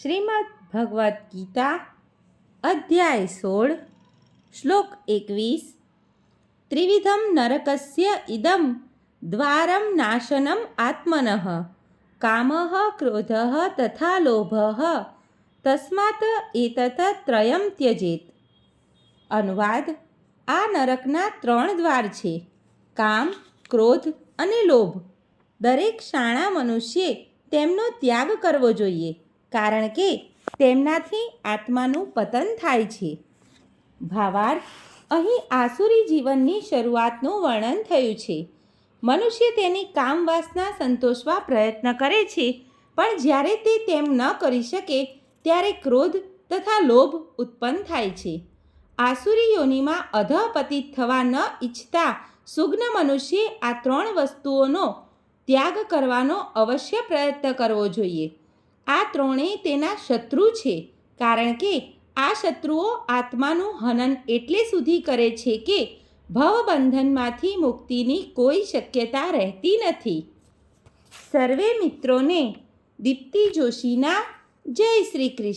શ્રીમદ ભગવદ્ ગીતા, અધ્યાય સોળ, શ્લોક એકવીસ, ત્રિવિધમ નરકસ્ય ઇદમ દ્વારમ નાશનમ આત્મન, કામ ક્રોધ તથા લોભ, તસ્માત એતત ત્રયમ ત્યજેત. અનુવાદ, આ નરકના ત્રણ દ્વાર છે, કામ, ક્રોધ અને લોભ. દરેક શાણા મનુષ્યે તેમનો ત્યાગ કરવો જોઈએ. કારણ કે તેમનાથી આત્માનું પતન થાય છે. ભાવાર્થ, અહીં આસુરી જીવનની શરૂઆતનું વર્ણન થયું છે. મનુષ્ય તેની કામવાસના સંતોષવા પ્રયત્ન કરે છે, પણ જ્યારે તે તેમ ન કરી શકે, ત્યારે ક્રોધ તથા લોભ ઉત્પન્ન થાય છે. આસુરી યોનિમાં અધપતિત થવા ન ઈચ્છતા સુગ્ન મનુષ્યે આ ત્રણ વસ્તુઓનો ત્યાગ કરવાનો અવશ્ય પ્રયત્ન કરવો જોઈએ. આ ત્રણેય તેના શત્રુ છે, કારણ કે આ શત્રુઓ આત્માનું હનન એટલે સુધી કરે છે કે ભવબંધનમાંથી મુક્તિની કોઈ શક્યતા રહેતી નથી. સર્વે મિત્રોને દીપ્તિ જોશીના જય શ્રી કૃષ્ણ.